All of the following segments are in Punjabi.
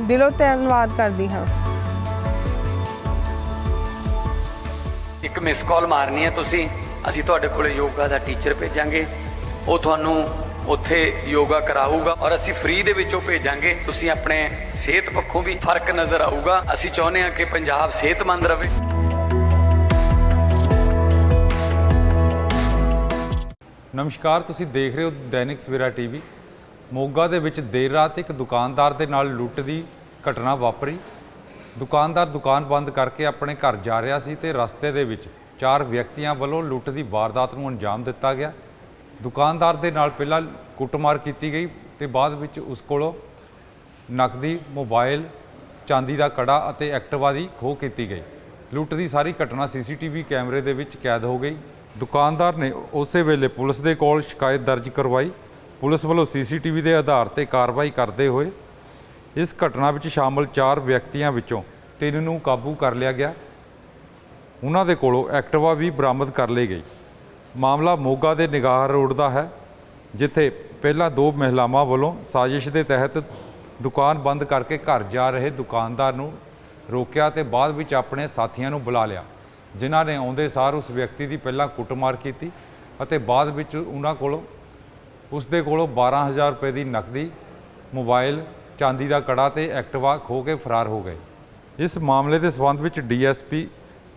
ਦਿਲੋਂ ਧੰਨਵਾਦ ਕਰਦੀ ਹਾਂ। ਇੱਕ ਮਿਸ ਕਾਲ ਮਾਰਨੀ ਹੈ ਤੁਸੀਂ। ਅਸੀਂ ਤੁਹਾਡੇ ਕੋਲੇ ਯੋਗਾ ਦਾ ਟੀਚਰ ਭੇਜਾਂਗੇ। ਉਹ ਤੁਹਾਨੂੰ ਉੱਥੇ ਯੋਗਾ ਕਰਾਊਗਾ ਔਰ ਅਸੀਂ ਫ੍ਰੀ ਦੇ ਵਿੱਚੋਂ ਭੇਜਾਂਗੇ। ਤੁਸੀਂ ਆਪਣੇ ਸਿਹਤ ਪੱਖੋਂ ਵੀ ਫ਼ਰਕ ਨਜ਼ਰ ਆਊਗਾ। ਅਸੀਂ ਚਾਹੁੰਦੇ ਹਾਂ ਕਿ ਪੰਜਾਬ ਸਿਹਤਮੰਦ ਰਹੇ। ਨਮਸਕਾਰ ਤੁਸੀਂ ਦੇਖ ਰਹੇ ਹੋ ਦੈਨਿਕ ਸਵੇਰਾ ਟੀਵੀ। ਮੋਗਾ ਦੇ ਵਿੱਚ ਦੇਰ ਰਾਤ ਇੱਕ ਦੁਕਾਨਦਾਰ ਦੇ ਨਾਲ ਲੁੱਟ ਦੀ ਘਟਨਾ ਵਾਪਰੀ। ਦੁਕਾਨਦਾਰ ਦੁਕਾਨ ਬੰਦ ਕਰਕੇ ਆਪਣੇ ਘਰ ਜਾ ਰਿਹਾ ਸੀ ਤੇ ਰਸਤੇ ਦੇ ਵਿੱਚ ਚਾਰ ਵਿਅਕਤੀਆਂ ਵੱਲੋਂ ਲੁੱਟ ਦੀ ਵਾਰਦਾਤ ਨੂੰ ਅੰਜਾਮ ਦਿੱਤਾ ਗਿਆ। ਦੁਕਾਨਦਾਰ ਦੇ ਨਾਲ ਪਹਿਲਾਂ ਕੁੱਟਮਾਰ ਕੀਤੀ ਗਈ ਤੇ ਬਾਅਦ ਵਿੱਚ ਉਸ ਕੋਲੋਂ ਨਕਦੀ, ਮੋਬਾਈਲ, ਚਾਂਦੀ ਦਾ ਕੜਾ ਅਤੇ ਐਕਟਿਵਾ ਦੀ ਖੋਹ ਕੀਤੀ ਗਈ। ਲੁੱਟ ਦੀ ਸਾਰੀ ਘਟਨਾ ਸੀਸੀਟੀਵੀ ਕੈਮਰੇ ਦੇ ਵਿੱਚ ਕੈਦ ਹੋ ਗਈ। ਦੁਕਾਨਦਾਰ ਨੇ ਉਸੇ ਵੇਲੇ ਪੁਲਿਸ ਦੇ ਕੋਲ ਸ਼ਿਕਾਇਤ ਦਰਜ ਕਰਵਾਈ ਪੁਲਿਸ ਵੱਲੋਂ ਸੀਸੀਟੀਵੀ ਦੇ ਆਧਾਰ ਤੇ ਕਾਰਵਾਈ ਕਰਦੇ ਹੋਏ ਇਸ ਘਟਨਾ ਵਿੱਚ ਸ਼ਾਮਲ ਚਾਰ ਵਿਅਕਤੀਆਂ ਵਿੱਚੋਂ ਤਿੰਨ ਨੂੰ ਕਾਬੂ ਕਰ ਲਿਆ ਗਿਆ। ਉਹਨਾਂ ਦੇ ਕੋਲੋਂ ਐਕਟਿਵਾ ਵੀ ਬਰਾਮਦ ਕਰ ਲਈ ਗਈ। ਮਾਮਲਾ ਮੋਗਾ ਦੇ ਨਿਗਾਹ ਰੋਡ ਦਾ ਹੈ, ਜਿੱਥੇ ਪਹਿਲਾਂ ਦੋ ਮਹਿਲਾਵਾਂ ਵੱਲੋਂ ਸਾਜ਼ਿਸ਼ ਦੇ ਤਹਿਤ ਦੁਕਾਨ ਬੰਦ ਕਰਕੇ ਘਰ ਜਾ ਰਹੇ ਦੁਕਾਨਦਾਰ ਨੂੰ ਰੋਕਿਆ ਤੇ ਬਾਅਦ ਵਿੱਚ ਆਪਣੇ ਸਾਥੀਆਂ ਨੂੰ ਬੁਲਾ ਲਿਆ, ਜਿਨ੍ਹਾਂ ਨੇ ਆਉਂਦੇ ਸਾਰ ਉਸ ਵਿਅਕਤੀ ਦੀ ਪਹਿਲਾਂ ਕੁੱਟਮਾਰ ਕੀਤੀ ਅਤੇ ਬਾਅਦ ਵਿੱਚ ਉਹਨਾਂ ਕੋਲੋਂ ਉਸ ਦੇ ਕੋਲੋਂ 12000 ਰੁਪਏ ਦੀ ਨਕਦੀ, ਮੋਬਾਈਲ, ਚਾਂਦੀ ਦਾ ਕੜਾ ਤੇ ਐਕਟਿਵਾ ਖੋ ਕੇ ਫਰਾਰ ਹੋ ਗਏ। ਇਸ ਮਾਮਲੇ ਦੇ ਸਬੰਧ ਵਿੱਚ ਡੀਐਸਪੀ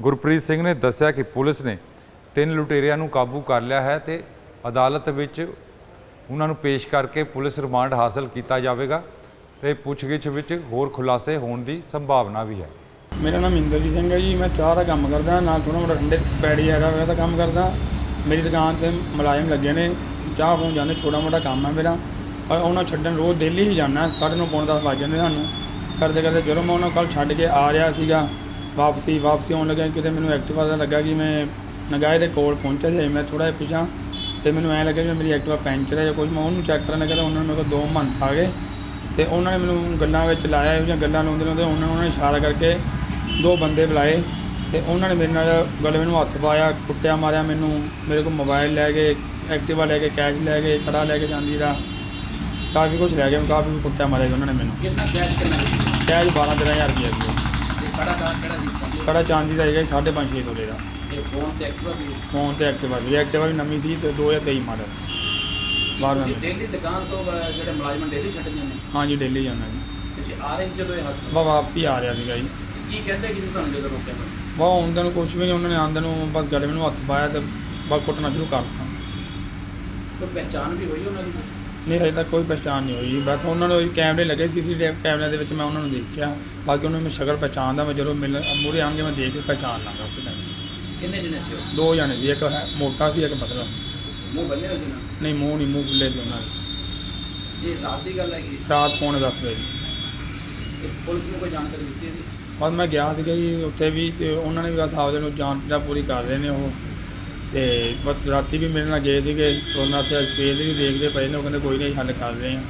ਗੁਰਪ੍ਰੀਤ ਸਿੰਘ ਨੇ ਦੱਸਿਆ ਕਿ ਪੁਲਿਸ ਨੇ ਤਿੰਨ ਲੁਟੇਰਿਆਂ ਨੂੰ ਕਾਬੂ ਕਰ ਲਿਆ ਹੈ ਤੇ ਅਦਾਲਤ ਵਿੱਚ ਉਹਨਾਂ ਨੂੰ ਪੇਸ਼ ਕਰਕੇ ਪੁਲਿਸ ਰਿਮਾਂਡ ਹਾਸਲ ਕੀਤਾ ਜਾਵੇਗਾ ਤੇ ਪੁੱਛਗਿੱਛ ਵਿੱਚ ਹੋਰ ਖੁਲਾਸੇ ਹੋਣ ਦੀ ਸੰਭਾਵਨਾ ਵੀ ਹੈ। ਮੇਰਾ ਨਾਮ ਇੰਦਰਜੀਤ ਸਿੰਘ ਹੈ ਜੀ, ਮੈਂ ਚਾਹ ਦਾ ਕੰਮ ਕਰਦਾ ਨਾਲ ਥੋੜਾ ਮੋਟਾ ਠੰਡੇ ਪੈੜੀ ਹੈਗਾ ਵਗੈਰਾ ਦਾ ਕੰਮ ਕਰਦਾ। ਮੇਰੀ ਦੁਕਾਨ ਤੇ ਮੁਲਾਜ਼ਮ ਲੱਗੇ ਨੇ ਚਾਹ ਪਹੁੰਚ ਜਾਂਦੇ, ਛੋਟਾ ਮੋਟਾ ਕੰਮ ਹੈ ਮੇਰਾ। ਪਰ ਉਹਨਾਂ ਛੱਡਣ ਰੋਜ਼ ਡੇਲੀ ਹੀ ਜਾਂਦਾ ਸਾਢੇ ਨੌ ਪੌਣੇ ਦਸ ਵੱਜ ਜਾਂਦੇ ਸਾਨੂੰ। ਕਰਦੇ ਕਰਦੇ ਜਦੋਂ ਮੈਂ ਉਹਨਾਂ ਕੋਲ ਛੱਡ ਕੇ ਆ ਰਿਹਾ ਸੀਗਾ, ਵਾਪਸੀ ਵਾਪਸੀ ਆਉਣ ਲੱਗਿਆ ਕਿਤੇ ਮੈਨੂੰ ਐਕਟਿਵਾ ਦਾ ਲੱਗਾ ਕਿ ਮੈਂ ਨਗਾਏ ਦੇ ਕੋਲ ਪਹੁੰਚਿਆ ਸੀ ਮੈਂ ਥੋੜਾ ਜਿਹਾ ਪਿਛਾਂ ਤੇ ਮੈਨੂੰ ਐਂ ਲੱਗਿਆ ਕਿ ਮੇਰੀ ਐਕਟਿਵਾ ਪੈਂਚਰ ਹੈ ਜਾਂ ਕੁਝ ਮੈਂ ਉਹਨੂੰ ਚੈੱਕ ਕਰਨ ਲੱਗਾ ਤਾਂ ਉਹਨਾਂ ਨੇ ਮੇਰੇ ਕੋਲ ਦੋ ਮੰਥ ਆ ਗਏ। ਤੇ ਉਹਨਾਂ ਨੇ ਮੈਨੂੰ ਗੱਲਾਂ ਵਿੱਚ ਲਾਇਆ, ਇਹੋ ਜਿਹੀਆਂ ਗੱਲਾਂ ਲਾਉਂਦੇ ਲਾਉਂਦੇ ਉਹਨਾਂ ਉਹਨਾਂ ਨੇ ਇਸ਼ਾਰਾ ਕਰਕੇ ਦੋ ਬੰਦੇ ਬੁਲਾਏ। ਤੇ ਉਹਨਾਂ ਨੇ ਮੇਰੇ ਨਾਲ ਗਲੇ ਮੈਨੂੰ ਹੱਥ ਪਾਇਆ ਕੁੱਟਿਆ ਮਾਰਿਆ ਮੈਨੂੰ ਮੇਰੇ ਕੋਲ ਮੋਬਾਈਲ ਲੈ ਗਏ ਐਕਟਿਵਾ ਲੈ ਕੇ ਕੈਸ਼ ਲੈ ਗਏ ਕੜਾ ਲੈ ਕੇ ਜਾਂਦੀ ਦਾ। ਕਾਫੀ ਕੁਝ ਲੈ ਗਏ ਕਾਫੀ ਕੁੱਟਿਆ ਮਾਰਿਆ ਉਹਨਾਂ ਨੇ ਮੈਨੂੰ। ਕਿੰਨਾ ਕੈਸ਼ ਕਿੰਨਾ ਕੈਸ਼ 12 13000 ਰੁਪਏ ਸੀ। ਤੇ ਕੜਾ ਦਾ ਕਿਹੜਾ ਸੀ? ਕੜਾ ਚਾਂਦੀ ਦਾ ਹੈਗਾ 5.5 6 ਤੋਲੇ ਦਾ। ਇਹ ਫੋਨ ਤੇ ਐਕਟਿਵਾ ਵੀ? ਫੋਨ ਤੇ ਐਕਟਿਵਾ ਵੀ। ਐਕਟਿਵਾ ਵੀ ਨਵੀਂ ਸੀ ਤੇ 2023 ਮਾਡਲ। ਬਾਹਰ ਤੁਸੀਂ ਮੈਂ ਡੇਲੀ ਦੁਕਾਨ ਤੋਂ ਅਹ, ਜਿਹੜੇ ਮੁਲਾਜ਼ਮ ਡੇਲੀ ਛੱਡ ਜਾਂਦੇ? ਹਾਂਜੀ ਜੀ। ਤੁਸੀਂ ਆ ਰਹੇ ਸੀ ਜਦੋਂ ਇਹ ਹਾਦਸਾ? ਬਾ ਵਾਪਸੀ ਆ ਰਿਹਾ ਸੀਗਾ ਜੀ। ਕੀ ਕਹਿੰਦੇ ਕਿ ਤੁਹਾਨੂੰ ਜਦੋਂ ਰੋਕਿਆ ਮੈਂ ਬਾ ਆਉਂਦੇ ਨੂੰ ਕੁਝ ਵੀ ਨਹੀਂ ਉਹਨਾਂ ਨੇ ਆਉਂਦੇ ਨੂੰ ਬਸ ਗਲੇ ਮੈਨੂੰ ਹੱਥ ਪਾਇਆ ਤੇ ਬਸ ਕੁੱਟਣਾ ਸ਼ੁਰੂ ਕਰਤਾ। ਕੋਈ ਪਹਿਚਾਣ ਵੀ ਹੋਈ ਉਹਨਾਂ ਦੀ ਨਹੀਂ ਹਜੇ ਤੱਕ ਕੋਈ ਪਛਾਣ ਨਹੀਂ ਹੋਈ। ਬਸ ਉਹਨਾਂ ਨੂੰ ਕੈਮਰੇ ਲੱਗੇ ਸੀ ਸੀ ਕੈਮਰਿਆਂ ਦੇ ਵਿੱਚ ਮੈਂ ਉਹਨਾਂ ਨੂੰ ਦੇਖਿਆ। ਬਾਕੀ ਉਹਨਾਂ ਨੂੰ ਮੈਂ ਸ਼ਕਲ ਪਛਾਣਦਾ ਮੈਂ ਜਦੋਂ ਮਿਲ ਮੂਹਰੇ ਆਣਗੇ ਮੈਂ ਦੇਖ ਕੇ ਪਛਾਣ ਲਾਂਗਾ ਉਸ ਟਾਈਮ ਕਿੰਨੇ ਜਣੇ ਸੀ ਉਹ? ਦੋ ਜਾਣੇ ਸੀ ਇੱਕ ਹੈ ਮੋਟਾ ਸੀ ਇੱਕ ਪਤਲਾ ਮੂੰਹ ਬੰਨੇ ਹੋਏ ਸੀ ਨਾ? ਨਹੀਂ ਮੂੰਹ ਨਹੀਂ ਮੂੰਹ ਖੁੱਲੇ ਸੀ ਉਹਨਾਂ ਦੇ। ਇਹ ਰਾਤ ਦੀ ਗੱਲ ਹੈ ਕਿ ਰਾਤ ਪੌਣੇ ਦਸ ਵਜੇ ਪੁਲਿਸ ਨੂੰ ਕੋਈ ਜਾਣਕਾਰੀ ਦਿੱਤੀ ਸੀ ਬਸ ਮੈਂ ਗਿਆ ਸੀਗਾ ਜੀ ਉੱਥੇ ਵੀ ਤੇ ਉਹਨਾਂ ਨੇ ਵੀ ਬਸ ਆਪਦੇ ਨੂੰ ਜਾਂਚ ਦਾ ਪੂਰੀ ਕਰ ਰਹੇ ਨੇ ਉਹ। ਤੇ ਬਸ ਰਾਤੀ ਵੀ ਮੇਰੇ ਨਾਲ ਗਏ ਸੀਗੇ ਉਹਨਾਂ ਤੇ ਸਵੇਰ ਦੀ ਵੀ ਦੇਖਦੇ ਪਏ ਨੇ ਉਹ ਕਹਿੰਦੇ ਕੋਈ ਨਹੀਂ ਹੱਲ ਕਰ ਰਹੇ ਆ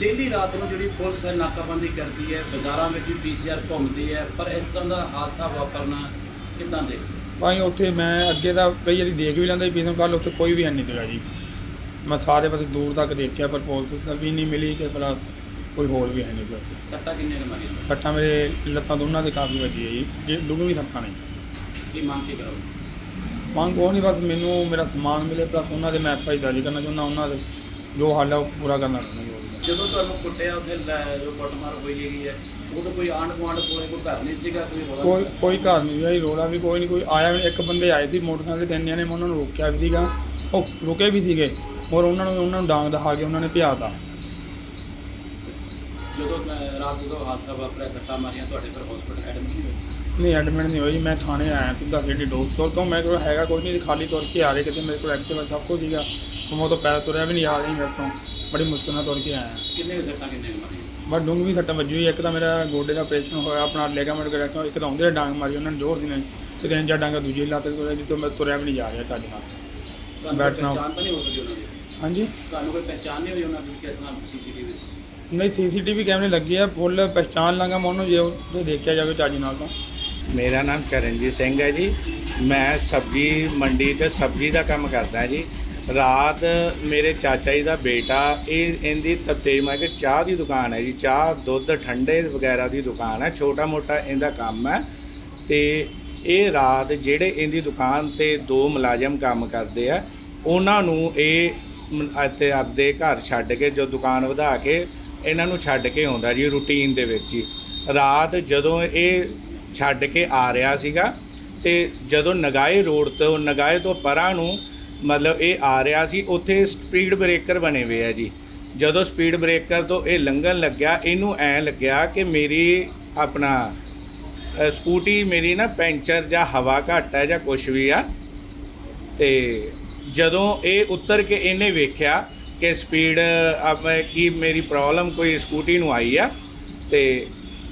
ਡੇਲੀ ਰਾਤ ਨੂੰ ਜਿਹੜੀ ਪੁਲਿਸ ਨਾਕਾਬੰਦੀ ਕਰਦੀ ਹੈ ਬਾਜ਼ਾਰਾਂ ਵਿੱਚ ਵੀ ਪੀਸੀਆਰ ਘੁੰਮਦੀ ਹੈ ਪਰ ਇਸ ਤਰ੍ਹਾਂ ਦਾ ਹਾਦਸਾ ਵਾਪਰਨਾ ਕਿੱਦਾਂ ਦੇ ਭਾਈ ਉੱਥੇ ਮੈਂ ਅੱਗੇ ਤਾਂ ਕਈ ਵਾਰੀ ਦੇਖ ਵੀ ਲੈਂਦਾ ਪੀਸੋਂ ਕੱਲ ਉੱਥੇ ਕੋਈ ਵੀ ਹੈ ਨਹੀਂ ਸੀਗਾ ਜੀ। ਮੈਂ ਸਾਰੇ ਪਾਸੇ ਦੂਰ ਤੱਕ ਦੇਖਿਆ ਪਰ ਪੁਲਿਸ ਤਾਂ ਵੀ ਨਹੀਂ ਮਿਲੀ ਤੇ ਪਲੱਸ ਕੋਈ ਹੋਰ ਵੀ ਹੈ ਨਹੀਂ ਸੀ ਉੱਥੇ। ਸੱਟਾਂ ਕਿੰਨੇ ਨੇ ਮਾਰੀਆਂ? ਸੱਟਾਂ ਮੇਰੇ ਲੱਤਾਂ ਦੋਨਾਂ ਦੇ ਕਾਫੀ ਵੱਜੀ ਹੈ ਜੀ। ਜੇ ਡੂੰਘੀ ਸੱਟਾਂ ਨੇ। ਕੀ ਮੰਗ ਕੀ ਕਰੋ ਮੰਗ ਉਹ ਨਹੀਂ ਬਸ ਮੈਨੂੰ ਮੇਰਾ ਸਮਾਨ ਮਿਲੇ ਪਲੱਸ ਉਹਨਾਂ ਦੇ ਮੈਂ ਐਫ ਆਈ ਦਰਜ ਕਰਨਾ ਚਾਹੁੰਦਾ ਉਹਨਾਂ ਦੇ ਜੋ ਹੱਲ ਹੈ ਉਹ ਪੂਰਾ ਕਰਨਾ ਚਾਹੁੰਦਾ ਜੀ। ਜਦੋਂ ਤੁਹਾਨੂੰ ਕੁੱਟਿਆ ਉੱਥੇ ਲੈ- ਜੋ ਕੁੱਟਮਾਰ ਹੋਈ ਹੈਗੀ ਹੈ ਉਦੋਂ ਕੋਈ ਆਂਢ ਗੁਆਂਢ ਕੋਲੇ ਕੋਈ ਘਰ ਨਹੀਂ ਸੀਗਾ ਕੋਈ ਰੌਲਾ ਕੋਈ ਨਹੀਂ? ਕੋਈ ਘਰ ਨਹੀਂ ਆਈ ਰੋਲਾ ਵੀ ਕੋਈ ਨਹੀਂ ਕੋਈ ਆਇਆ ਵੀ ਨਹੀਂ। ਇੱਕ ਬੰਦੇ ਆਏ ਸੀ ਮੋਟਰਸਾਈਕਲ ਤੇ ਤਿੰਨ ਜਣੇ ਮੈਂ ਉਹਨਾਂ ਨੂੰ ਰੋਕਿਆ ਵੀ ਸੀਗਾ। ਉਹ ਰੁਕੇ ਵੀ ਸੀਗੇ ਔਰ ਉਹਨਾਂ ਨੂੰ ਉਹਨਾਂ ਨੂੰ ਡਾਂਗ ਦਿਖਾ ਕੇ ਉਹਨਾਂ ਨੇ ਜਦੋਂ ਅਹ, ਰਾਤ ਜਦੋਂ ਹਾਦਸਾ ਵਾਪਰਿਆ ਸੱਟਾਂ ਮਾਰੀਆਂ ਤੁਹਾਡੇ ਫਿਰ ਹਸਪੀਟਲ ਐਡਮਿਟ ਨਹੀਂ ਹੋਏ? ਨਹੀਂ ਐਡਮਿਟ ਨਹੀਂ ਹੋਈ ਮੈਂ ਥਾਣੇ ਆਇਆ ਸਿੱਧਾ ਸਿੱਧੀ ਡੋਰ ਤੋਂ ਤੋਂ ਮੈਂ ਕੋਲ ਹੈਗਾ ਕੁਝ ਨਹੀਂ ਖਾਲੀ ਤੁਰ ਕੇ ਆ ਰਹੇ ਕਿਤੇ ਮੇਰੇ ਕੋਲ ਐਕਟਿਵਾ ਸਭ ਕੁਝ ਸੀਗਾ। ਮੈਂ ਉਹ ਤੋਂ ਪੈਰ ਤੁਰਿਆ ਵੀ ਨਹੀਂ ਆ ਰਹੀ ਮੇਰੇ ਤੋਂ। ਬੜੀ ਮੁਸ਼ਕਿਲ ਨਾਲ ਤੁਰ ਕੇ ਆਇਆ। ਕਿੰਨੇ ਕੁ ਸੱਟਾਂ ਕਿੰਨੇ ਕੁ ਮਾਰੀਆਂ? ਬਟ ਡੂੰਘ ਸੱਟਾਂ ਵੱਜੀ ਹੋਈ ਇੱਕ ਤਾਂ ਮੇਰਾ ਗੋਡੇ ਦਾ ਆਪਰੇਸ਼ਨ ਹੋਇਆ ਆਪਣਾ ਲੈਗਾਮੈਂਟ ਕਰਿਆ ਇੱਕ ਤਾਂ ਉਹਦੇ ਡਾਂਗ ਮਾਰੀ ਉਹਨਾਂ ਨੇ ਜ਼ੋਰ ਦੀ ਨੇ ਤੇ ਤਿੰਨ ਚਾਰ ਡਾਂਗਾ ਦੂਜੀ ਲੱਤ ਤੇ ਤੁਰਿਆ ਜਿੱਤੋਂ ਮੈਂ ਤੁਰਿਆ ਵੀ ਨਹੀਂ ਜਾ ਰਿਹਾ ਚੱਜ ਨਾਲ। ਤੁਹਾਨੂੰ ਬੈਠਣਾ। ਪਹਿਚਾਣ ਤਾਂ ਨਹੀਂ ਹੋ ਸਕੀ ਉਹਨਾਂ ਦੀ? ਹਾਂਜੀ। ਤੁਹਾਨੂੰ ਕੋਈ ਪਹਿਚਾਣ ਨਹੀਂ ਹੋਈ ਉਹਨਾਂ ਦੀ ਕਿਸ ਤਰ੍ਹਾਂ ਸੀਸੀਟੀਵੀ ਨਹੀਂ ਸੀਸੀਟੀਵੀ ਕੈਮਰੇ ਲੱਗੇ ਆ ਫੁੱਲ ਪਛਾਣ ਲਾਂਗਾ ਮੈਂ ਉਹਨੂੰ ਜੇ ਉੱਥੇ ਦੇਖਿਆ ਜਾਵੇ ਚੱਜ ਨਾਲ ਤਾਂ। ਮੇਰਾ ਨਾਮ ਚਰਨਜੀਤ ਸਿੰਘ ਹੈ ਜੀ। ਮੈਂ ਸਬਜ਼ੀ ਮੰਡੀ ਤੇ ਸਬਜ਼ੀ ਦਾ ਕੰਮ ਕਰਦਾ ਜੀ। ਰਾਤ ਮੇਰੇ ਚਾਚਾ ਜੀ ਦਾ ਬੇਟਾ ਇਹ ਇਹਦੀ ਤਬਦੀਲ ਮੈਂ ਕਿ ਚਾਹ ਦੀ ਦੁਕਾਨ ਹੈ ਜੀ। ਚਾਹ ਦੁੱਧ ਠੰਡੇ ਵਗੈਰਾ ਦੀ ਦੁਕਾਨ ਹੈ। ਛੋਟਾ ਮੋਟਾ ਇਹਦਾ ਕੰਮ ਹੈ। ਤੇ ਇਹ ਰਾਤ ਜਿਹੜੇ ਇਹਦੀ ਦੁਕਾਨ ਤੇ ਦੋ ਮੁਲਾਜ਼ਮ ਕੰਮ ਕਰਦੇ ਆ ਉਹਨਾਂ ਨੂੰ ਇਹ ਅਤੇ ਆਪਦੇ ਘਰ ਛੱਡ ਕੇ ਜੋ ਦੁਕਾਨ ਵਧਾ ਕੇ ਇਹਨਾਂ ਨੂੰ ਛੱਡ ਕੇ ਆਉਂਦਾ ਜੀ ਰੂਟੀਨ ਦੇ ਵਿੱਚ ਹੀ ਰਾਤ ਜਦੋਂ ਇਹ ਛੱਡ ਕੇ ਆ ਰਿਹਾ ਸੀਗਾ ਤੇ ਜਦੋਂ ਨਗਾਏ ਰੋਡ ਤੋਂ ਨਗਾਏ ਤੋਂ ਪਰਾਂ ਨੂੰ ਮਤਲਬ ਇਹ ਆ ਰਿਹਾ ਸੀ, ਉੱਥੇ ਸਪੀਡ ਬ੍ਰੇਕਰ ਬਣੇ ਹੋਏ ਆ ਜੀ। ਜਦੋਂ ਸਪੀਡ ਬ੍ਰੇਕਰ ਤੋਂ ਇਹ ਲੰਘਣ ਲੱਗਿਆ, ਇਹਨੂੰ ਐ ਲੱਗਿਆ ਕਿ ਮੇਰੀ ਆਪਣਾ ਸਕੂਟੀ ਮੇਰੀ ਨਾ ਪੈਂਚਰ ਜਾਂ ਹਵਾ ਘੱਟ ਹੈ ਜਾਂ ਕੁਝ ਵੀ ਆ ਤੇ ਜਦੋਂ ਇਹ ਉਤਰ ਕੇ ਇਹਨੇ ਵੇਖਿਆ ਕਿ ਸਪੀਡ ਕੀ ਮੇਰੀ ਪ੍ਰੋਬਲਮ ਕੋਈ ਸਕੂਟੀ ਨੂੰ ਆਈ ਆ, ਤੇ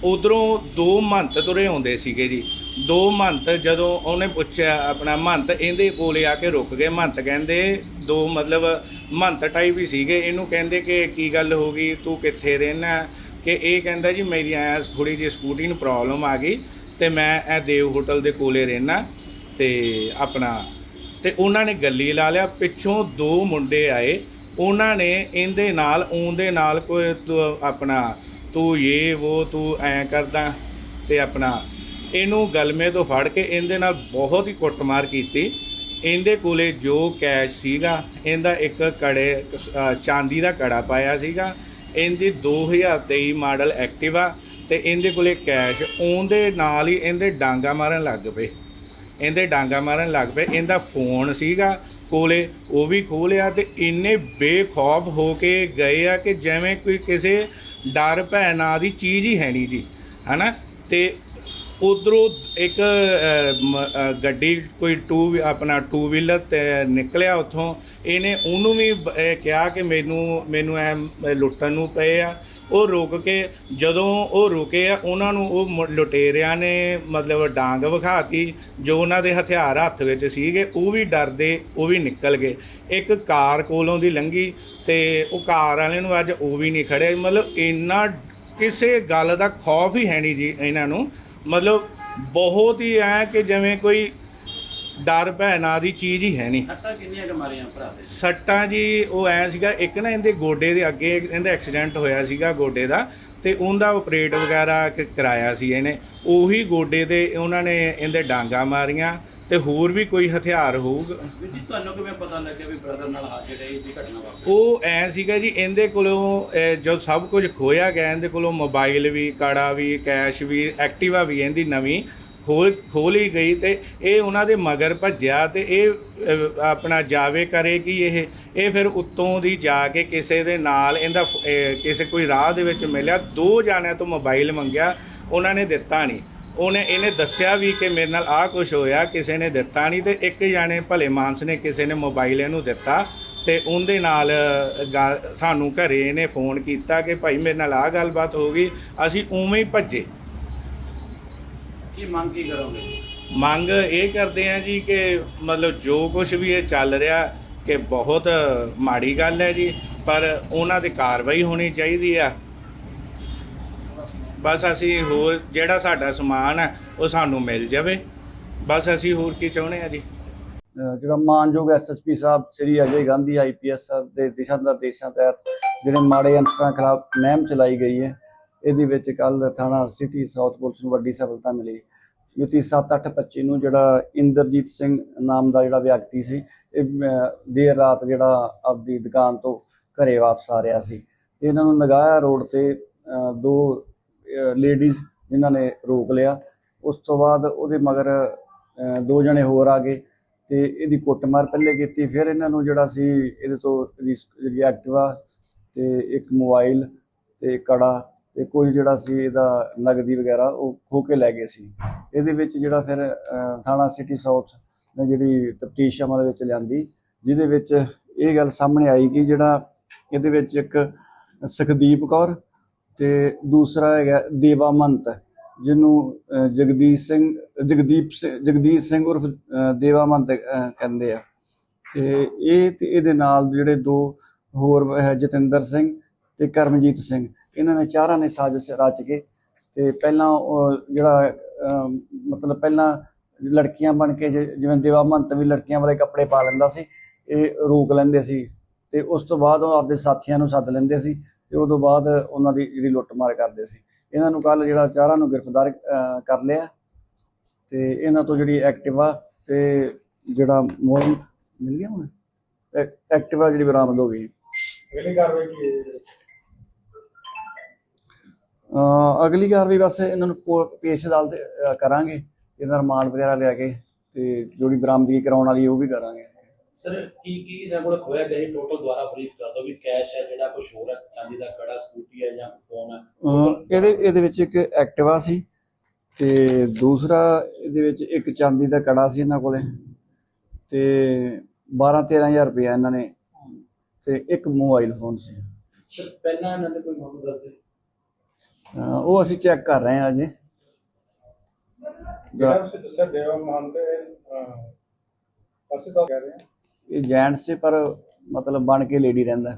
ਉਧਰੋਂ ਦੋ ਮਹੰਤ ਤੁਰੇ ਆਉਂਦੇ ਸੀਗੇ ਜੀ। ਦੋ ਮਹੰਤ ਜਦੋਂ ਉਹਨੇ ਪੁੱਛਿਆ ਆਪਣਾ ਮਹੰਤ ਇਹਦੇ ਕੋਲੇ ਆ ਕੇ ਰੁਕ ਗਏ। ਮਹੰਤ ਕਹਿੰਦੇ, ਦੋ ਮਤਲਬ ਮਹੰਤ ਟਾਈਪ ਹੀ ਸੀਗੇ। ਇਹਨੂੰ ਕਹਿੰਦੇ ਕਿ ਕੀ ਗੱਲ ਹੋ ਗਈ? ਤੂੰ ਕਿੱਥੇ ਰਹਿਣਾ ਕਿ ਇਹ ਕਹਿੰਦਾ ਜੀ, ਮੇਰੀ ਐ ਥੋੜੀ ਜਿਹੀ ਸਕੂਟੀ ਨੂੰ ਪ੍ਰੋਬਲਮ ਆ ਗਈ ਤੇ ਮੈਂ ਇਹ ਦੇਵ ਹੋਟਲ ਦੇ ਕੋਲੇ ਰਹਿਣਾ ਤੇ ਆਪਣਾ ਤੇ ਉਹਨਾਂ ਨੇ ਗੱਲੀ ਲਾ ਲਿਆ, ਪਿੱਛੋਂ ਦੋ ਮੁੰਡੇ ਆਏ, ਉਹਨਾਂ ਨੇ ਇਹਦੇ ਨਾਲ, ਉਹਦੇ ਨਾਲ ਕੋਈ ਤੂੰ ਆਪਣਾ, ਤੂੰ ਇਹ ਉਹ ਤੂੰ ਐ ਕਰਦਾ ਤੇ ਆਪਣਾ ਇਹਨੂੰ ਗਲਮੇ ਤੋਂ ਫੜ ਕੇ ਇਹਦੇ ਨਾਲ ਬਹੁਤ ਹੀ ਕੁੱਟਮਾਰ ਕੀਤੀ। ਇਹਦੇ ਕੋਲੇ ਜੋ ਕੈਸ਼ ਸੀਗਾ, ਇਹਦਾ ਇੱਕ ਕੜੇ ਚਾਂਦੀ ਦਾ ਕੜਾ ਪਾਇਆ ਸੀਗਾ। ਇਹਦੀ 2023 ਮਾਡਲ ਐਕਟਿਵਾ ਤੇ ਇਹਦੇ ਕੋਲੇ ਕੈਸ਼ ਉਹਦੇ ਨਾਲ ਹੀ ਇਹਦੇ ਡਾਂਗਾ ਮਾਰਨ ਲੱਗ ਪਏ। ਇਹਦੇ ਡਾਂਗਾ ਮਾਰਨ ਲੱਗ ਪਏ। ਇਹਦਾ ਫੋਨ ਸੀਗਾ ਕੋਲੇ, ਉਹ ਵੀ ਖੋਲਿਆ ਤੇ ਇੰਨੇ ਬੇਖੌਫ ਹੋ ਕੇ ਗਏ ਆ ਕਿ ਜਿਵੇਂ ਕੋਈ ਕਿਸੇ ਡਰ ਭੈ ਨਾਂ ਦੀ ਚੀਜ਼ ਹੀ ਹੈ ਨਹੀਂ ਜੀ, ਹਨਾ? ਤੇ ਉਧਰੋਂ ਇੱਕ ਗੱਡੀ ਕੋਈ ਟੂ ਆਪਣਾ ਟੂ ਵੀਲਰ ਤੇ ਨਿਕਲਿਆ ਉੱਥੋਂ। ਇਹਨੇ ਉਹਨੂੰ ਵੀ ਕਿਹਾ ਕਿ ਮੈਨੂੰ ਮੈਨੂੰ ਐ ਲੁੱਟਣ ਨੂੰ ਪਏ ਆ। ਉਹ ਰੁਕ ਕੇ, ਜਦੋਂ ਉਹ ਰੁਕੇ ਆ, ਉਹਨਾਂ ਨੂੰ ਉਹ ਮੁ- ਲੁਟੇਰਿਆਂ ਨੇ ਮਤਲਬ ਡਾਂਗ ਵਿਖਾਤੀ, ਜੋ ਉਹਨਾਂ ਦੇ ਹਥਿਆਰ ਹੱਥ ਵਿੱਚ ਸੀਗੇ, ਉਹ ਵੀ ਡਰਦੇ, ਉਹ ਵੀ ਨਿਕਲ ਗਏ। ਇੱਕ ਕਾਰ ਕੋਲੋਂ ਦੀ ਲੰਘੀ ਤੇ ਉਹ ਕਾਰ ਵਾਲੇ ਨੂੰ ਅੱਜ ਉਹ ਵੀ ਨਹੀਂ ਖੜੇ ਮਤਲਬ ਇੰਨਾ, ਕਿਸੇ ਗੱਲ ਦਾ ਖੌਫ ਹੀ ਹੈ ਨਹੀਂ ਜੀ ਇਹਨਾਂ ਨੂੰ। ਮਤਲਬ ਬਹੁਤ ਹੀ ਐ ਕਿ ਜਿਵੇਂ ਕੋਈ ਡਰ ਭੈ ਨਾਂ ਦੀ ਚੀਜ਼ ਹੀ ਹੈ ਨਹੀਂ। ਸੱਟਾਂ ਕਿੰਨੀਆਂ ਕੁ ਮਾਰੀਆਂ ਭਰਾ ਦੇ? ਸੱਟਾਂ ਜੀ ਉਹ ਐ ਸੀਗਾ ਇੱਕ ਨਾ ਇਹਦੇ ਗੋਡੇ ਦੇ ਅੱਗੇ ਇਹਦਾ ਐਕਸੀਡੈਂਟ ਹੋਇਆ ਸੀਗਾ ਗੋਡੇ ਦਾ ਤੇ ਉਹਦਾ ਆਪਰੇਟ ਵਗੈਰਾ ਕ- ਕਰਾਇਆ ਸੀ ਇਹਨੇ। ਉਹੀ ਗੋਡੇ ਦੇ ਉਹਨਾਂ ਨੇ ਇਹਦੇ ਡਾਂਗਾ ਮਾਰੀਆਂ ਤੇ ਹੋਰ ਵੀ ਕੋਈ ਹਥਿਆਰ ਹੋਊਗਾ? ਜੀ ਤੁਹਾਨੂੰ ਕਿਵੇਂ ਪਤਾ ਲੱਗਿਆ ਵੀ ਬ੍ਰਦਰ ਨਾਲ ਆ ਜਿਹੜੇ ਇਹ ਦੀ ਘਟਨਾ ਵਾਪਰੀ? ਉਹ ਐ ਸੀਗਾ ਜੀ ਇਹਦੇ ਕੋਲੋਂ ਜਦ ਸਭ ਕੁਝ ਖੋਇਆ ਗਿਆ ਇਹਦੇ ਕੋਲੋਂ ਮੋਬਾਈਲ ਵੀ ਕਾੜਾ ਵੀ ਕੈਸ਼ ਵੀ ਐਕਟਿਵਾ ਵੀ ਇਹਦੀ ਨਵੀਂ ਖੋਲ ਖੋਲੀ ਗਈ ਤੇ ਇਹ ਉਹਨਾਂ ਦੇ ਮਗਰ ਭੱਜਿਆ ਤੇ ਇਹ ਆਪਣਾ ਜਾਵੇ ਕਰੇ ਕਿ ਇਹ? ਇਹ ਫਿਰ ਉੱਤੋਂ ਦੀ ਜਾ ਕੇ ਕਿਸੇ ਦੇ ਨਾਲ ਇਹਦਾ ਕਿਸੇ ਕੋਈ ਰਾਹ ਦੇ ਵਿੱਚ ਮਿਲਿਆ ਦੋ ਜਾਣਿਆਂ ਤੋਂ ਮੋਬਾਈਲ ਮੰਗਿਆ ਉਹਨਾਂ ਨੇ ਦਿੱਤਾ ਨਹੀਂ। ਉਹਨੇ ਇਹਨੇ ਦੱਸਿਆ ਵੀ ਕਿ ਮੇਰੇ ਨਾਲ ਆਹ ਕੁਝ ਹੋਇਆ ਕਿਸੇ ਨੇ ਦਿੱਤਾ ਨਹੀਂ ਤੇ ਇੱਕ ਜਾਣੇ ਭਲੇ ਮਾਨਸ ਨੇ ਕਿਸੇ ਨੇ ਮੋਬਾਈਲ ਇਹਨੂੰ ਦਿੱਤਾ ਤੇ ਉਹਦੇ ਨਾਲ ਸਾਨੂੰ ਘਰੇ ਇਹਨੇ ਫੋਨ ਕੀਤਾ ਕਿ ਭਾਈ ਮੇਰੇ ਨਾਲ ਆਹ ਗੱਲਬਾਤ ਹੋ ਗਈ ਅਸੀਂ ਉਵੇਂ ਹੀ ਭੱਜੇ। ਕੀ ਮੰਗ ਕੀ ਕਰੋਗੇ? ਮੰਗ ਇਹ ਕਰਦੇ ਆ ਜੀ ਕਿ ਮਤਲਬ ਜੋ ਕੁਝ ਵੀ ਇਹ ਚੱਲ ਰਿਹਾ ਕਿ ਬਹੁਤ ਮਾੜੀ ਗੱਲ ਹੈ ਜੀ ਪਰ ਉਹਨਾਂ ਤੇ ਕਾਰਵਾਈ ਹੋਣੀ ਚਾਹੀਦੀ ਆ। ਬਸ ਅਸੀਂ ਹੋਰ ਜਿਹੜਾ ਸਾਡਾ ਸਮਾਨ ਹੈ, ਉਹ ਸਾਨੂੰ ਮਿਲ ਜਾਵੇ। ਬਸ ਅਸੀਂ ਹੋਰ ਕੀ ਚਾਹੁੰਦੇ ਆ ਜੀ? ਜਿਹੜਾ ਮਾਨਯੋਗ ਐਸਐਸਪੀ ਸਾਹਿਬ, ਸ੍ਰੀ ਅਜੇ ਗਾਂਧੀ ਆਈਪੀਐਸ ਸਾਹਿਬ ਦੇ ਦਿਸ਼ਾ ਨਿਰਦੇਸ਼ਾਂ ਤਹਿਤ ਜਿਹੜੇ ਮਾੜੇ ਅਨਸਰਾਂ ਖਿਲਾਫ ਮਹਿਮ ਚਲਾਈ ਗਈ ਹੈ, ਇਹਦੇ ਵਿੱਚ ਕੱਲ ਥਾਣਾ ਸਿਟੀ ਸਾਊਥ ਪੁਲਿਸ ਨੂੰ ਵੱਡੀ ਸਫਲਤਾ ਮਿਲੀ। ਮਿਤੀ 7/8/25 ਨੂੰ ਜਿਹੜਾ ਇੰਦਰਜੀਤ ਸਿੰਘ ਨਾਮ ਦਾ ਜਿਹੜਾ ਵਿਅਕਤੀ ਸੀ, ਇਹ ਦੇਰ ਰਾਤ ਜਿਹੜਾ ਆਪਦੀ ਦੁਕਾਨ ਤੋਂ ਘਰੇ ਵਾਪਸ ਆ ਰਿਹਾ ਸੀ। ਤੇ ਇਹਨਾਂ ਨੂੰ ਨਗਾਇਆ ਰੋਡ ਤੇ ਦੋ ਲੇਡੀਜ਼ ਜਿਨ੍ਹਾਂ ਨੇ ਰੋਕ ਲਿਆ। ਉਸ ਤੋਂ ਬਾਅਦ ਉਹਦੇ ਮਗਰ ਦੋ ਜਣੇ ਹੋਰ ਆ ਗਏ ਤੇ ਇਹਦੀ ਕੁੱਟਮਾਰ ਪਹਿਲੇ ਕੀਤੀ, ਫਿਰ ਇਹਨਾਂ ਨੂੰ ਜਿਹੜਾ ਸੀ ਇਹਦੇ ਤੋਂ ਜਿਹੜੀ ਐਕਟਿਵਾ ਤੇ ਇੱਕ ਮੋਬਾਈਲ ਤੇ ਕੜਾ ਤੇ ਕੁਝ ਜਿਹੜਾ ਸੀ ਇਹਦਾ ਨਗਦੀ ਵਗੈਰਾ ਉਹ ਖੋ ਕੇ ਲੈ ਗਏ ਸੀ। ਇਹਦੇ ਵਿੱਚ ਜਿਹੜਾ ਫਿਰ ਥਾਣਾ ਸਿਟੀ ਸਾਊਥ ਨੇ ਜਿਹੜੀ ਤਫਤੀਸ਼ ਅਮਲ ਵਿੱਚ ਲਿਆਂਦੀ, ਜਿਹਦੇ ਵਿੱਚ ਇਹ ਗੱਲ ਸਾਹਮਣੇ ਆਈ ਕਿ ਜਿਹੜਾ ਇਹਦੇ ਵਿੱਚ ਇੱਕ ਸੁਖਦੀਪ ਕੌਰ ਤੇ ਦੂਸਰਾ ਹੈਗਾ ਦੇਵਾ ਮੰਤ ਜਿਹਨੂੰ ਅ, ਜਗਦੀਪ ਸਿੰਘ ਜਗਦੀਪ ਸਿੰਘ ਜਗਦੀਪ ਸਿੰਘ ਉਰਫ ਦੇਵਾ ਮੰਤ ਕਹਿੰਦੇ ਆ। ਤੇ ਇਹ ਤੇ ਇਹਦੇ ਨਾਲ ਜਿਹੜੇ ਦੋ ਹੋਰ ਹੈ ਜਤਿੰਦਰ ਸਿੰਘ ਤੇ ਕਰਮਜੀਤ ਸਿੰਘ ਇਹਨਾਂ ਨੇ ਚਾਰਾਂ ਨੇ ਸਾਜ਼ਿਸ਼ ਰਚ ਕੇ ਤੇ ਪਹਿਲਾਂ ਉਹ ਜਿਹੜਾ ਮਤਲਬ ਪਹਿਲਾਂ ਲੜਕੀਆਂ ਬਣ ਕੇ ਜਿ- ਜਿਵੇਂ ਦੇਵਾ ਮੰਤ ਵੀ ਲੜਕੀਆਂ ਵਾਲੇ ਕੱਪੜੇ ਪਾ ਲੈਂਦਾ ਸੀ ਇਹ ਰੋਕ ਲੈਂਦੇ ਸੀ ਤੇ ਉਸ ਤੋਂ ਬਾਅਦ ਉਹ ਆਪਦੇ ਸਾਥੀਆਂ ਨੂੰ ਸੱਦ ਲੈਂਦੇ ਸੀ ਤੇ ਉਦੋਂ ਬਾਅਦ ਉਹਨਾਂ ਦੀ ਜਿਹੜੀ ਲੁੱਟਮਾਰ ਕਰਦੇ ਸੀ। ਇਹਨਾਂ ਨੂੰ ਕੱਲ ਜਿਹੜਾ ਚਾਰਾਂ ਨੂੰ ਗ੍ਰਿਫਤਾਰ ਕਰ ਲਿਆ ਤੇ ਇਹਨਾਂ ਤੋਂ ਜਿਹੜੀ ਐਕਟਿਵਾ ਤੇ ਜਿਹੜਾ ਮੋਬਾਈਲ ਮਿਲ ਗਿਆ ਹੁਣ? ਐਕ- ਐਕਟਿਵਾ ਜਿਹੜੀ ਬਰਾਮਦ ਹੋ ਗਈ। ਅਗਲੀ ਕਾਰਵਾਈ ਕੀ ਹੈ ਅਗਲੀ ਕਾਰਵਾਈ ਬਸ ਇਹਨਾਂ ਨੂੰ ਪੇਸ਼ ਅਦਾਲਤ ਕਰਾਂਗੇ। ਇਹਦਾ ਰਿਮਾਂਡ ਵਗੈਰਾ ਲਿਆ ਕੇ ਤੇ ਜਿਹੜੀ ਬਰਾਮਦਗੀ ਕਰਾਉਣ ਵਾਲੀ ਉਹ ਵੀ ਕਰਾਂਗੇ। ਸਰ ਕੀ ਕੀ ਇਹਨਾਂ ਕੋਲ ਖੋਇਆ ਗਿਆ ਟੋਟਲ ਦੁਆਰਾ ਫਰੀਦ ਕਰ ਦੋ ਵੀ ਕੈਸ਼ ਹੈ ਜਿਹੜਾ ਕੁਝ ਹੋਰ ਹੈ ਚਾਂਦੀ ਦਾ ਕੜਾ ਸਕੂਟੀ ਹੈ ਜਾਂ ਫੋਨ ਹੈ? ਇਹਦੇ ਇਹਦੇ ਵਿੱਚ ਇੱਕ ਐਕਟਿਵਾ ਸੀ ਤੇ ਦੂਸਰਾ ਇਹਦੇ ਵਿੱਚ ਇੱਕ ਚਾਂਦੀ ਦਾ ਕੜਾ ਸੀ ਇਹਨਾਂ ਕੋਲੇ ਤੇ 12 13000 ਰੁਪਇਆ ਇਹਨਾਂ ਨੇ ਤੇ ਇੱਕ ਮੋਬਾਈਲ ਫੋਨ ਸੀ। ਸਰ ਪਹਿਲਾਂ ਇਹਨਾਂ ਦੇ ਕੋਈ ਮਾਮਲਾ ਦਰਜ ਹੈ ਉਹ ਅਸੀਂ ਚੈੱਕ ਕਰ ਰਹੇ ਹਾਂ ਅਜੇ। ਜਿਹੜਾ ਤੁਸੀਂ ਦੱਸਿਆ ਦੇਵਾ ਮਾਨ ਤੇ ਅਸੀਂ ਤਾਂ ਕਹਿ ਰਹੇ ਹਾਂ। ਇਹ ਜੈਂਟਸ 'ਚ ਪਰ ਮਤਲਬ ਬਣ ਕੇ ਲੇਡੀ ਰਹਿੰਦਾ।